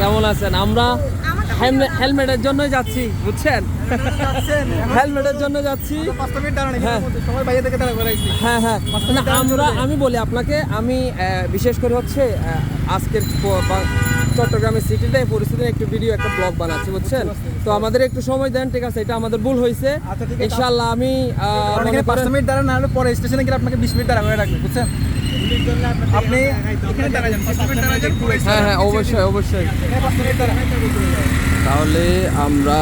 কেমন আছেন? আমরা হেলমেটের জন্যই যাচ্ছি বুঝছেন? হেলমেটের জন্য যাচ্ছি। হ্যাঁ। হ্যাঁ হ্যাঁ। না আমরা আমি বলি আপনাকে আমি বিশেষ করে হচ্ছে আজকের চট্টগ্রামের সিটিতে পরিস্থিতি একটু ভিডিও একটা ব্লগ বানাচ্ছি বুঝছেন? তো আমাদের একটু সময় দেন ঠিক আছে? এটা আমাদের ভুল হয়েছে। আচ্ছা, ইনশাল্লাহ আমি পাঁচ মিনিট দাঁড়ান না হলে পরে স্টেশনে গেলে আপনাকে বিশ মিনিট দাঁড়া করে রাখবে বুঝছেন? আপনি হ্যাঁ হ্যাঁ অবশ্যই অবশ্যই। তাহলে আমরা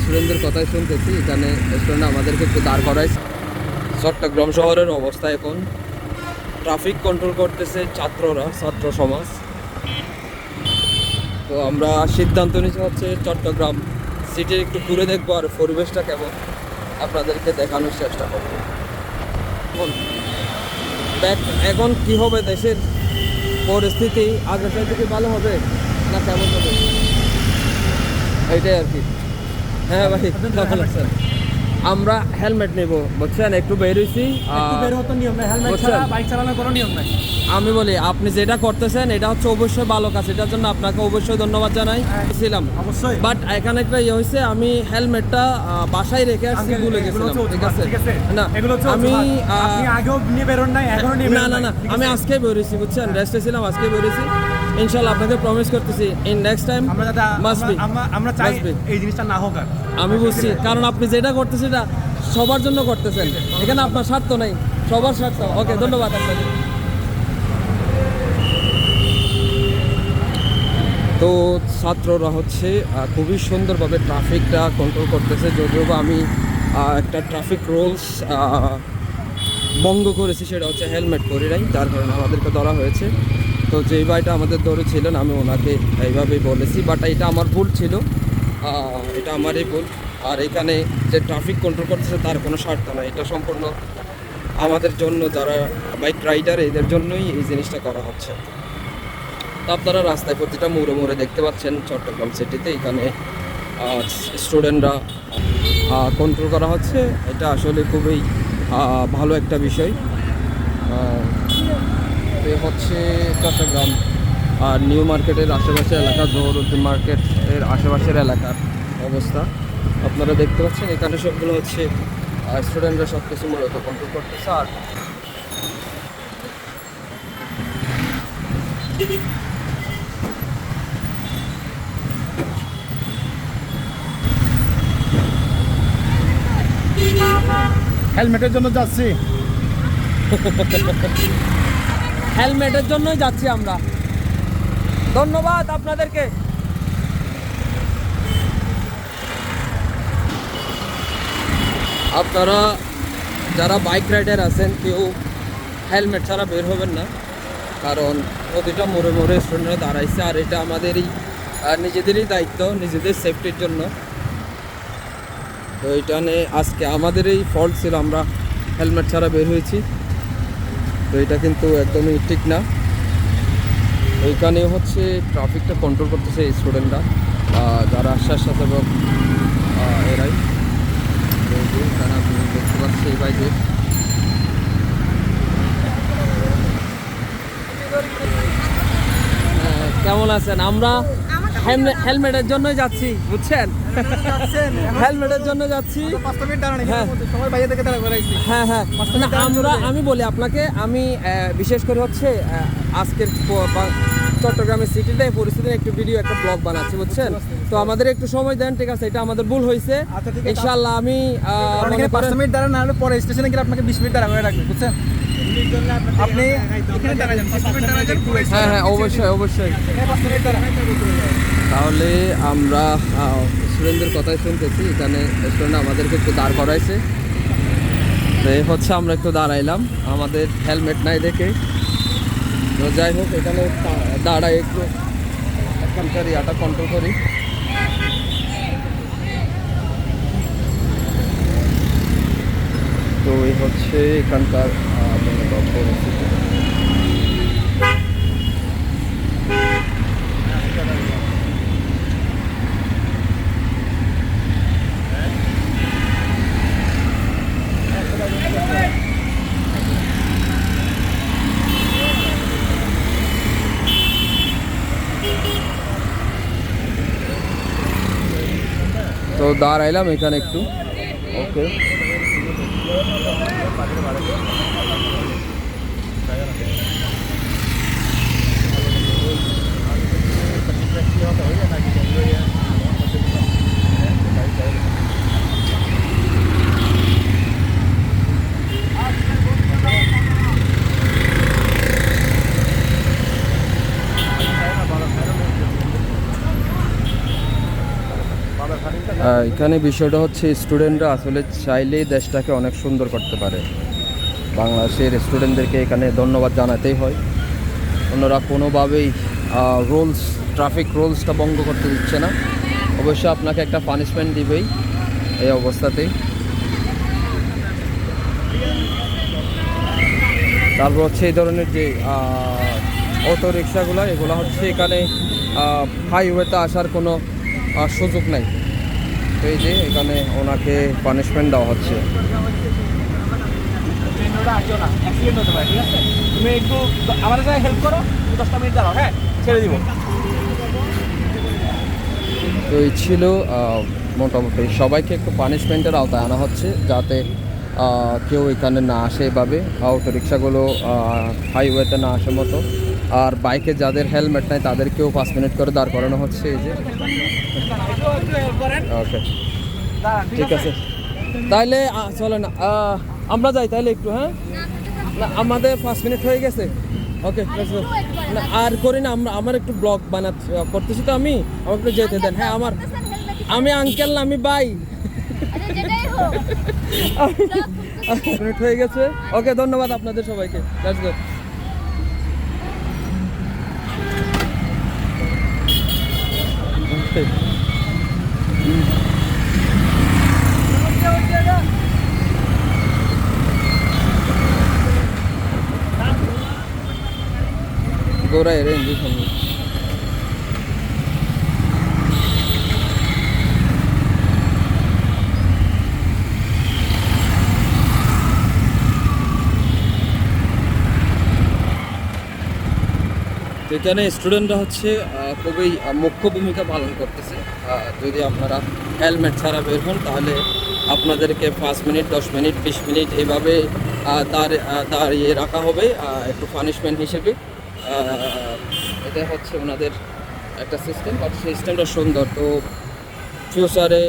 স্টুডেন্টদের কথাই শুনতেছি। এখানে স্টুডেন্ট আমাদেরকে একটু দাঁড় করাইছে চট্টগ্রাম শহরের অবস্থা এখন। ট্রাফিক কন্ট্রোল করতেছে ছাত্ররা, ছাত্র সমাজ। তো আমরা সিদ্ধান্ত নিতে হচ্ছে চট্টগ্রাম সিটির একটু ঘুরে দেখব আর পরিবেশটা কেমন। আপনাদেরকে দেখানোর চেষ্টা করব। এখন দেখ- এখন কি হবে দেশের পরিস্থিতি? আগের থেকে ভালো হবে না কেমন হবে? এইটাই আর কি। হ্যাঁ ভাই কেমন আছেন আমরা হেলমেট নেব বুঝছেন? একটু বের নাই আমি বলি আপনি যেটা করতেছেন এটা হচ্ছে অবশ্যই ভালো কাজ এটার জন্য আপনাকে অবশ্যই ধন্যবাদ জানাই। হ্যাঁ। ছিলাম। অবশ্যই। বাট এখানে একটা ইয়ে হয়েছে আমি হেলমেটটা বাসায় রেখে আসছি ভুলে গেছিলাম ঠিক আছে? না আমি আগেও নিয়ে বেরোন নাই এখনও না না না আমি? আজকে বেরিয়েছি বুঝছেন? রেস্টে ছিলাম আজকে বেরিয়েছি ইনশাল্লাহ আপনাকে প্রমিস করতেছি ইন নেক্সট টাইম আমরা চাই এই জিনিসটা না হোক আর। আমি বুঝছি কারণ আপনি যেটা করতেছেন এটা সবার জন্য করতেছেন। এখানে আপনার স্বার্থ নেই সবার স্বার্থ। ওকে ধন্যবাদ আপনাকে। তো ছাত্ররা হচ্ছে খুবই সুন্দরভাবে ট্রাফিকটা কন্ট্রোল করতেছে। যদিও বা আমি একটা ট্রাফিক রুলস ভঙ্গ করেছি সেটা হচ্ছে হেলমেট পরে নাই যার কারণে আমাদেরকে ধরা হয়েছে। তো যেই ভাইটা আমাদের ধরেছিলেন আমি ওনাকে এইভাবেই বলেছি বাট এটা আমার ভুল ছিল। এটা আমারই ভুল। আর এখানে যে ট্রাফিক কন্ট্রোল করতেছে, তার কোনো স্বার্থ নাই। এটা সম্পূর্ণ আমাদের জন্য, যারা বাইক রাইডার এদের জন্যই এই জিনিসটা করা হচ্ছে। তো আপনারা রাস্তায় প্রতিটা মোড়ে মোড়ে দেখতে পাচ্ছেন, চট্টগ্রাম সিটিতে এখানে স্টুডেন্টরা কন্ট্রোল করা হচ্ছে। এটা আসলে খুবই ভালো একটা বিষয়। এ হচ্ছে চট্টগ্রাম। আর নিউ মার্কেটের আশেপাশের এলাকা জহরুদ্দিন মার্কেটের আশেপাশের এলাকার অবস্থা। আপনারা দেখতে পাচ্ছেন এখানে সবগুলো হচ্ছে স্টুডেন্টরা সব কিছু মূলত কন্ট্রোল করতেছে। আর হেলমেটের জন্য যাচ্ছি। হেলমেটের জন্যই যাচ্ছি আমরা। ধন্যবাদ আপনাদেরকে। আপনারা যারা বাইক রাইডার আছেন, কেউ হেলমেট ছাড়া বের হবেন না। কারণ প্রতিটা মোড়ে মোড়ে স্টুডেন্টরা দাঁড়াইছে, আর এটা আমাদেরই নিজেদেরই দায়িত্ব, নিজেদের সেফটির জন্য। তো এটা নিয়ে আজকে আমাদেরই ফল্ট ছিল, আমরা হেলমেট ছাড়া বের হয়েছি। তো এটা কিন্তু একদমই ঠিক না। ওইখানে হচ্ছে ট্রাফিকটা কন্ট্রোল করতেছে এই স্টুডেন্টরা যারা স্বেচ্ছাসেবক এরাই। তো এই যে দেখতে পাচ্ছি এই বাইকে। কেমন আছেন? আমরা হেলমেটের জন্যই যাচ্ছি বুঝছেন? হেলমেটের জন্য যাচ্ছি। দাঁড়ান হ্যাঁ। সবাই বাইরে থেকে হ্যাঁ হ্যাঁ। না আমরা আমি বলি আপনাকে আমি বিশেষ করে হচ্ছে আজকের চট্টগ্রামের সিটিতে পরিস্থিতি একটু ভিডিও একটা ব্লগ বানাচ্ছি বুঝছেন? তো আমাদের একটু সময় দেন ঠিক আছে? এটা আমাদের ভুল হয়েছে। আচ্ছা, ইনশাল্লাহ আমি পাঁচ মিনিট দাঁড়ান না হলে পরে স্টেশনে গেলে আপনাকে বিশ মিনিট দাঁড়া করে রাখবে বুঝছেন? আপনি হ্যাঁ হ্যাঁ অবশ্যই অবশ্যই। তাহলে আমরা স্টুডেন্টদের কথাই শুনতেছি। এখানে স্টুডেন্ট আমাদেরকে একটু দাঁড় করাইছে। তো হচ্ছে আমরা একটু দাঁড়াইলাম। আমাদের হেলমেট নাই দেখে। তো যাই হোক, এখানে দাঁড়াই একটু। এখানকার ইয়াটা কন্ট্রোল করি। তো এই হচ্ছে এখানকার পরিস্থিতি তো দাঁড়াইলাম এখানে একটু। ওকে এখানে বিষয়টা হচ্ছে স্টুডেন্টরা আসলে চাইলেই দেশটাকে অনেক সুন্দর করতে পারে। বাংলাদেশের স্টুডেন্টদেরকে এখানে ধন্যবাদ জানাতেই হয়। অন্যরা কোনোভাবেই রুলস ট্রাফিক রুলসটা ভঙ্গ করতে দিচ্ছে না। অবশ্যই আপনাকে একটা পানিশমেন্ট দিবেই এই অবস্থাতেই। তারপর হচ্ছে এই ধরনের যে অটো রিক্সাগুলো এগুলো হচ্ছে এখানে হাইওয়েতে আসার কোনো সুযোগ নাই। এই যে এখানে ওনাকে পানিশমেন্ট দেওয়া হচ্ছে। আসো তো এই ছিল মোটামুটি সবাইকে একটু পানিশমেন্টের আওতায় আনা হচ্ছে যাতে কেউ এখানে না আসে এভাবে। অটো রিক্সাগুলো হাইওয়েতে না আসার মতো। আর বাইকে যাদের হেলমেট নাই তাদেরকেও পাঁচ মিনিট করে দাঁড় করানো হচ্ছে এই যে। ওকে ঠিক আছে? তাইলে চলেন আহ, আমরা যাই তাইলে একটু হ্যাঁ? না আমাদের পাঁচ মিনিট হয়ে গেছে। ওকে না আর করি না আমরা আমার একটু ব্লগ বানাতে করতেছি তো আমি। আমাকে একটু যেতে দেন। হ্যাঁ আমার আমি আঙ্কেল না আমি বাই মিনিট হয়ে গেছে। ওকে ধন্যবাদ আপনাদের সবাইকে। Go. Okay. গোড়ায় রেঞ্জ সামনে তো এখানে স্টুডেন্টরা হচ্ছে খুবই মুখ্য ভূমিকা পালন করতেছে। যদি আপনারা হেলমেট ছাড়া বের হন, তাহলে আপনাদেরকে পাঁচ মিনিট, দশ মিনিট, বিশ মিনিট এইভাবে দাঁড়িয়ে রাখা হবে একটু পানিশমেন্ট হিসেবে। এটা হচ্ছে ওনাদের একটা সিস্টেম বাট সিস্টেমটা সুন্দর। তো ফিউচারে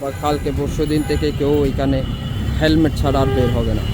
বা কালকে পরশু দিন থেকে কেউ এখানে হেলমেট ছাড়া আর বের হবে না।